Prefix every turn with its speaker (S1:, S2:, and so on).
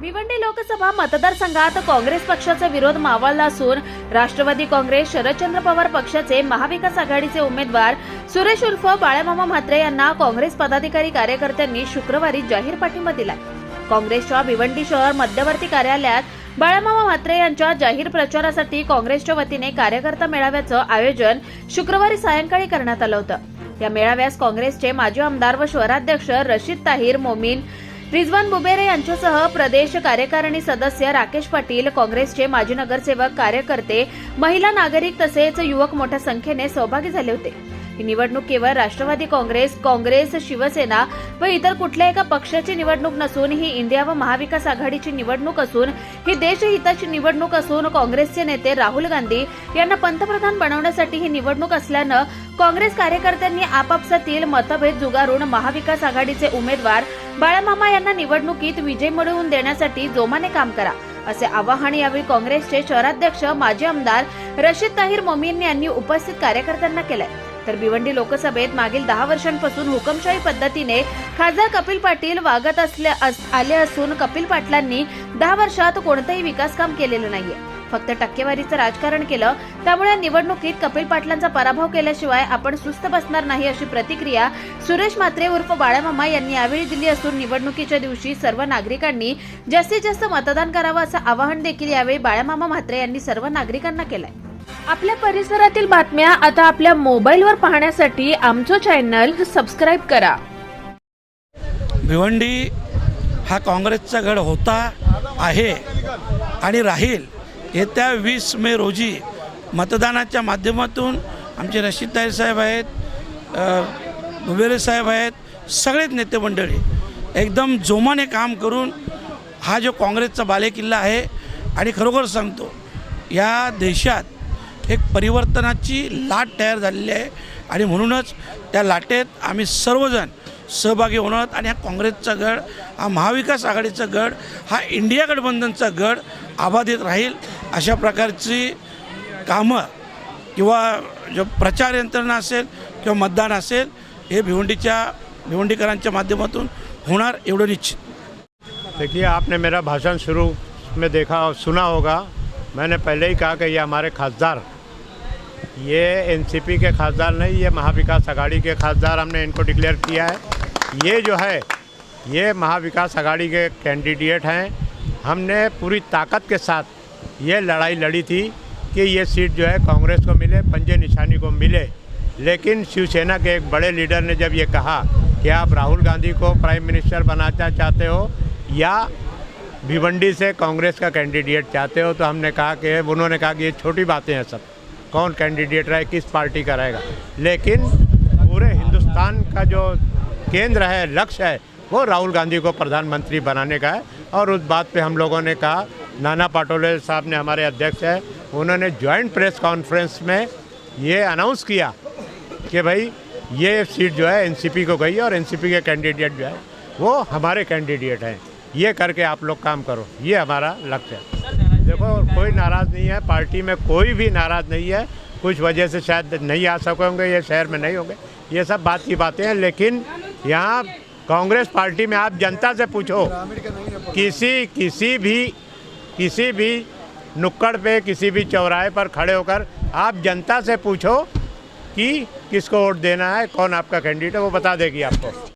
S1: भिवंडी लोकसभा मतदारसंघात काँग्रेस पक्षाचा विरोध मावळला असून राष्ट्रवादी काँग्रेस शरदचंद्र पवार पक्षाचे महाविकास आघाडीचे उमेदवार सुरेश उर्फ बाळामामा म्हात्रे यांना काँग्रेस पदाधिकारी कार्यकर्त्यांनी शुक्रवारी जाहीर पाठिंबा दिला काँग्रेसच्या भिवंडी शहर मध्यवर्ती कार्यालयात बाळामामा म्हात्रे यांच्या जाहीर प्रचारासाठी काँग्रेसच्या वतीने कार्यकर्ता मेळाव्याचं आयोजन शुक्रवारी सायंकाळी करण्यात आलं होतं. या मेळाव्यास काँग्रेसचे माजी आमदार व शहराध्यक्ष रशीद ताहीर मोमीन रिजवान बुबेरे यांच्यासह प्रदेश कार्यकारिणी सदस्य राकेश पाटील काँग्रेसचे माजी नगरसेवक कार्यकर्ते महिला नागरिक तसेच युवक मोठ्या संख्येने सहभागी झाले होते. ही निवडणूक केवळ राष्ट्रवादी काँग्रेस काँग्रेस शिवसेना व इतर कुठल्या एका पक्षाची निवडणूक नसून ही इंडिया व महाविकास आघाडीची निवडणूक असून ही देशहिताची निवडणूक असून काँग्रेसचे नेते राहुल गांधी यांना पंतप्रधान बनवण्यासाठी ही निवडणूक असल्यानं काँग्रेस कार्यकर्त्यांनी आपापसातील मतभेद जुगारून महाविकास आघाडीचे उमेदवार बाळामामा यांना निवडणुकीत विजय मिळवून देण्यासाठी जोमाने काम करा असे आवाहन यावेळी काँग्रेसचे शहराध्यक्ष माजी आमदार रशीद ताहीर मोमीन यांनी उपस्थित कार्यकर्त्यांना केलंय. तर भिवंडी लोकसभेत मागील दहा वर्षांपासून हुकमशाही पद्धतीने खासदार कपिल पाटील वागत असल्या आले असून कपिल पाटलांनी दहा वर्षात कोणतंही विकास काम केलेलं नाहीये. फक्त टक्केवारीचं राजकारण केलं त्यामुळे निवडणुकीत कपिल पाटलांचा पराभव केल्याशिवाय आपण सुस्त बसणार नाही अशी प्रतिक्रिया सुरेश म्हात्रे उर्फ बाळामामा यांनी यावेळी दिली असून निवडणुकीच्या दिवशी सर्व नागरिकांनी जास्तीत जास्त मतदान करावं असं आवाहन देखील यावेळी बाळामामा म्हात्रे यांनी सर्व नागरिकांना केलंय. आपल्या परिसरातील बातम्या आता आपल्या मोबाईलवर पाहण्यासाठी आमचं चॅनल सबस्क्राईब करा.
S2: भिवंडी हा काँग्रेसचा गड होता आहे आणि राहील. येत्या वीस मे रोजी मतदानाच्या माध्यमातून आमचे रशीद ताई साहेब आहेत भुबेरे साहेब आहेत सगळेच नेते मंडळी एकदम जोमाने काम करून हा जो काँग्रेसचा बालेकिल्ला आहे आणि खरोखर सांगतो या देशात एक परिवर्तनाची लाट तयार झालेली आहे आणि म्हणूनच त्या लाटेत आम्ही सर्वजण सहभागी होणार आणि हा काँग्रेसचा गड हा महाविकास आघाडीचा गड हा इंडिया गठबंधनचा गड आबाधित राहील. अशा प्रकारची कामं किंवा जो प्रचार यंत्रणा असेल किंवा मतदान असेल हे भिवंडीच्या भिवंडीकरांच्या माध्यमातून होणार एवढं निश्चित.
S3: देखिए आपने मेरा भाषण शुरू में देखा और सुना होगा। मैंने पहले ही कहा कि ये हमारे खासदार ये एनसीपी के खासदार नहीं ये महाविकास आघाड़ी के खासदार हमने इनको डिक्लेयर किया है। ये जो है ये महाविकास आघाड़ी के कैंडिडेट हैं। हमने पूरी ताकत के साथ ये लड़ाई लड़ी थी कि ये सीट जो है कांग्रेस को मिले, पंजे निशानी को मिले। लेकिन शिवसेना के एक बड़े लीडर ने जब ये कहा कि आप राहुल गांधी को प्राइम मिनिस्टर बनाना चाहते हो या भिवंडी से कांग्रेस का कैंडिडेट चाहते हो तो हमने कहा कि, उन्होंने कहा कि ये छोटी बातें हैं सब। कौन कैंडिडेट रहे, किस पार्टी का रहेगा? लेकिन पूरे हिंदुस्तान का जो केंद्र है, लक्ष्य है, वो राहुल गांधी को प्रधानमंत्री बनाने का है। और उस बात पे हम लोगों ने कहा नाना पाटोले साहब ने हमारे अध्यक्ष है। उन्होंने ज्वाइंट प्रेस कॉन्फ्रेंस में ये अनाउंस किया कि भाई, ये सीट जो है एनसीपी को गई और एनसीपी के कैंडिडेट जो है, वो हमारे कैंडिडेट हैं। ये करके आप लोग काम करो। ये हमारा लक्ष्य है। देखो, कोई नाराज़ नहीं है। पार्टी में कोई भी नाराज़ नहीं है। कुछ वजह से शायद नहीं आ सके होंगे, ये शहर में नहीं होंगे। ये सब बात की बातें हैं, लेकिन यहाँ कांग्रेस पार्टी में आप जनता से पूछो, किसी किसी भी किसी भी नुक्कड़ पे किसी भी चौराहे पर खड़े होकर आप जनता से पूछो कि किसको वोट देना है कौन आपका कैंडिडेट है वो बता देगी आपको।